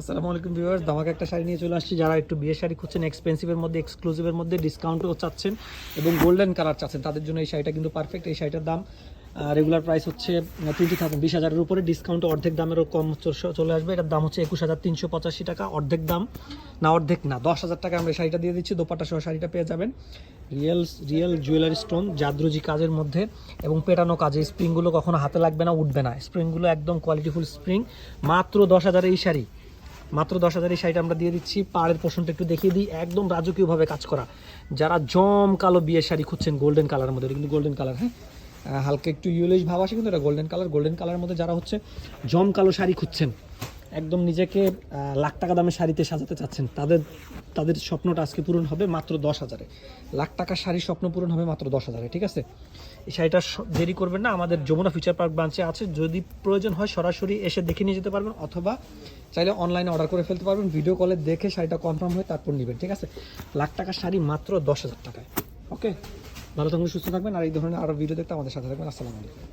আসসালামু আলাইকুম ভিউয়ার্স, দামাকে একটা শাড়ি নিয়ে চলে আসছি। যারা একটু বিয়ের শাড়ি খুঁজছেন এক্সপেন্সিভের মধ্যে এক্সক্লুসিভের মধ্যে ডিসকাউন্টও চাচ্ছেন এবং গোল্ডেন কালার চাচ্ছেন, তাদের জন্য এই শাড়িটা কিন্তু পারফেক্ট এই শাড়িটার দাম রেগুলার প্রাইস হচ্ছে টোয়েন্টি থাউজেন্ড বিশ হাজারের উপরে। ডিসকাউন্ট অর্ধেক দামেরও কম চলে আসবে। এটার দাম হচ্ছে একুশ হাজার তিনশো পঁচাশি টাকা, অর্ধেক দাম। না, অর্ধেক না, দশ হাজার টাকা আমরা শাড়িটা দিয়ে দিচ্ছি। দোপাটা সহ শাড়িটা পেয়ে যাবেন। রিয়েল রিয়েল জুয়েলারি স্টোন জাদ্রজি কাজের মধ্যে এবং পেটানো কাজে। স্প্রিংগুলো কখনো হাতে লাগবে না, উঠবে না। স্প্রিংগুলো একদম কোয়ালিটিফুল স্প্রিং মাত্র দশ হাজার এই শাড়ি। মাত্র দশ হাজার এই শাড়িটা আমরা দিয়ে দিচ্ছি। পাড়ের পোষণটা একটু দেখিয়ে দিই। একদম রাজকীয়ভাবে কাজ করা। যারা জম কালো বিয়ের শাড়ি খুঁজছেন গোল্ডেন কালারের মধ্যে কিন্তু গোল্ডেন কালার হ্যাঁ? হালকা একটু ইউলিশ ভাব আসে, কিন্তু এটা গোল্ডেন কালার গোল্ডেন কালারের মধ্যে যারা হচ্ছে জম কালো শাড়ি খুঁজছেন একদম নিজেকে লাখ টাকা দামের শাড়িতে সাজাতে চাচ্ছেন, তাদের তাদের স্বপ্নটা আজকে পূরণ হবে মাত্র দশ হাজারে। লাখ টাকার শাড়ির স্বপ্ন পূরণ হবে মাত্র দশ হাজারে, ঠিক আছে? এই শাড়িটা দেরি করবেন না, আমাদের যমুনা ফিচার পার্ক ব্রাঞ্চে আছে, যদি প্রয়োজন হয় সরাসরি এসে দেখে নিয়ে যেতে পারবেন, অথবা চাইলে অনলাইনে অর্ডার করে ফেলতে পারবেন ভিডিও কলে দেখে শাড়িটা কনফার্ম হয়ে তারপর নেবেন, ঠিক আছে? লাখ টাকার শাড়ি মাত্র দশ হাজার টাকায় ওকে ভালো থাকবেন, সুস্থ থাকবেন, আর এই ধরনের আরও ভিডিও দেখতে আমাদের সাথে থাকবেন, আসসালামু আলাইকুম।